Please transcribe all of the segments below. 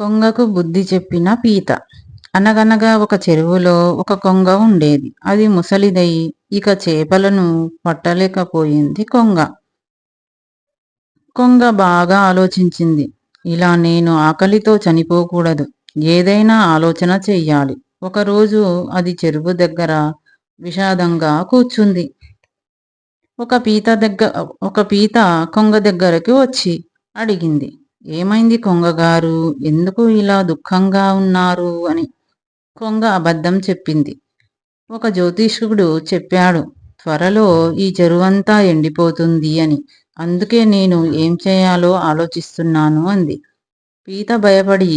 కొంగకు బుద్ధి చెప్పిన పీత. అనగనగా ఒక చెరువులో ఒక కొంగ ఉండేది. అది ముసలిదై ఇక చేపలను పట్టలేకపోయింది కొంగ. కొంగ బాగా ఆలోచించింది. ఇలా నేను ఆకలితో చనిపోకూడదు. ఏదైనా ఆలోచన చెయ్యాలి. ఒకరోజు అది చెరువు దగ్గర విషాదంగా కూర్చుంది. ఒక పీత దగ్గర ఒక పీత కొంగ దగ్గరకు వచ్చి అడిగింది. ఏమైంది కొంగగారు ఎందుకు ఇలా దుఃఖంగా ఉన్నారు అని కొంగ అబద్ధం చెప్పింది. ఒక జ్యోతిష్కుడు చెప్పాడు త్వరలో ఈ చెరువంతా ఎండిపోతుంది అని. అందుకే నేను ఏం చేయాలో ఆలోచిస్తున్నాను అంది. పీత భయపడి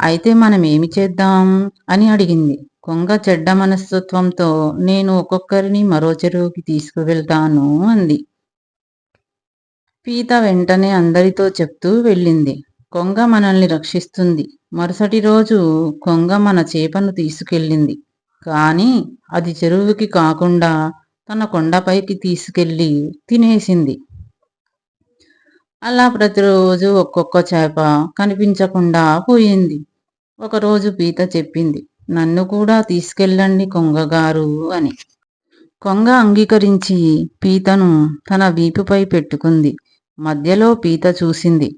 అయితే మనం ఏమి చేద్దాం అని అడిగింది. కొంగ చెడ్డ మనస్తత్వంతో నేను ఒక్కొక్కరిని మరో చెరువుకి తీసుకువెళ్తాను అంది. పీత వెంటనే అందరితో చెప్తూ వెళ్ళింది. కొంగ మనల్ని రక్షిస్తుంది. మరుసటి రోజు కొంగ మన చేపను తీసుకెళ్ళింది. కానీ అది చెరువుకి కాకుండా తన కొండపైకి తీసుకెళ్ళి తినేసింది. అలా ప్రతిరోజు ఒక్కొక్క చేప కనిపించకుండా పోయింది. ఒకరోజు పీత చెప్పింది నన్ను కూడా తీసుకెళ్ళండి కొంగగారు అని. కొంగ అంగీకరించి పీతను తన వీపుపై పెట్టుకుంది. మధ్యలో పీత చూసింది.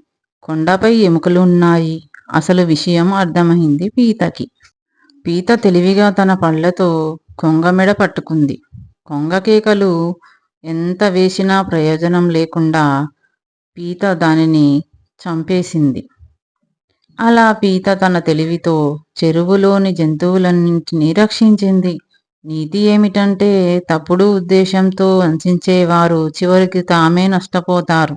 కొండపై ఎముకలున్నాయి అసలు విషయం అర్థమైంది పీతకి. పీత తెలివిగా తన పళ్ళతో కొంగ మెడ పట్టుకుంది. కొంగ కేకలు ఎంత వేసినా ప్రయోజనం లేకుండా పీత దానిని చంపేసింది. అలా పీత తన తెలివితో చెరువులోని జంతువులన్నింటినీ రక్షించింది. నీతి ఏమిటంటే తప్పుడు ఉద్దేశంతో వంచేవారు చివరికి తామే నష్టపోతారు.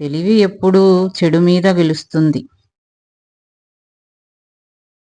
తెలివి ఎప్పుడూ చెడు మీద గెలుస్తుంది